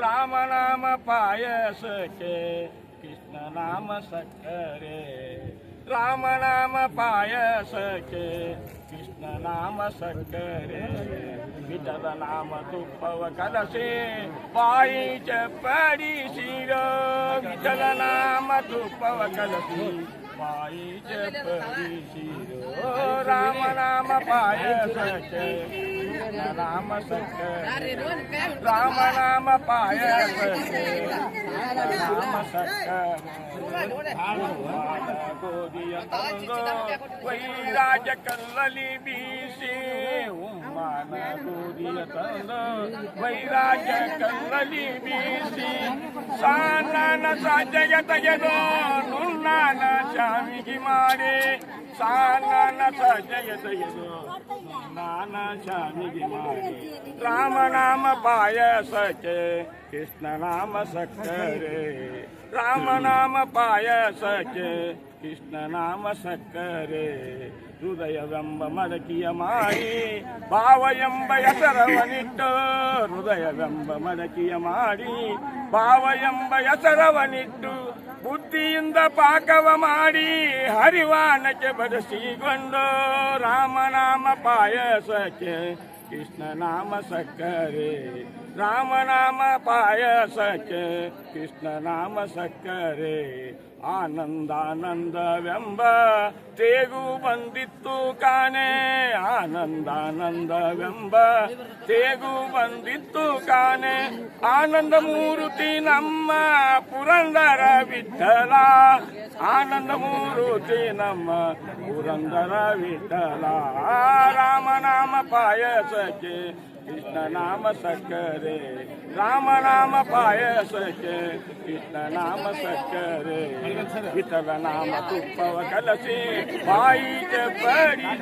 राम नाम पायस के कृष्ण नाम सक्करे राम नाम पायस के कृष्ण नाम सक्करे विठल नाम तुपव कलसे पायीच पडी शिर. विठल नाम तुपव कलसे पायीच पडी शिर. राम ராம பாய ராம ராம நாம பாய ராம வைராஜ கல்லி பீசி உம்மான கோதிய தந்த வைராஜ கல்லி பீசி சான சாஜய தயதோ ಸ್ವಾಮೀಜಿ ಮಾಡಿ ಸಾನನ ಸಜಯ ತೆಗೆದು ನಾನ ಸ್ವಾಮೀಜಿ ಮಾಡಿ ರಾಮ ರಾಮನಾಮ ಪಾಯಸಕ್ಕೆ ಕೃಷ್ಣನಾಮ ಸಕ್ಕರೆ ರಾಮನಾಮ ಪಾಯಸಕ್ಕೆ ಕೃಷ್ಣನಾಮ ಸಕ್ಕರೆ ಹೃದಯವೆಂಬ ಮಡಕಿಯ ಮಾಡಿ ಭಾವವೆಂಬ ಹೆಸರವನಿಟ್ಟು ಹೃದಯವೆಂಬ ಮಡಕಿಯ ಮಾಡಿ ಭಾವವೆಂಬ ಹೆಸರವನಿಟ್ಟು ಬುದ್ಧಿಯಿಂದ ಪಾಕವ ಮಾಡಿ ಹರಿವಾನಕ್ಕೆ ಬಡಿಸಿಕೊಂಡು ರಾಮನಾಮ ಪಾಯಸಕ್ಕೆ ಕೃಷ್ಣ ನಾಮ ಸಕ್ಕರೆ ರಾಮನಾಮ ಪಾಯಸಕ್ಕೆ ಕೃಷ್ಣ ನಾಮ ಸಕ್ಕರೆ. ಆನಂದಾನಂದವೆಂಬ ತೇಗು ಬಂದಿತ್ತು ಕಾಣೆ. ಆನಂದಾನಂದವೆಂಬ ತೇಗು ಬಂದಿತ್ತು ಕಾಣೆ. ಆನಂದ ಮೂರುತಿ ನಮ್ಮ ಪುರಂದರ ವಿಠಲ. ಆನಂದ ಮೂರುತಿ ನಮ್ಮ ಪುರಂದರ ವಿಠಲ. राम पाय सखे कृष्ण नाम सकरे राम राम पाय सखे कृष्ण नाम सकरे विठल नाम तुपव कलसी बाईचे परी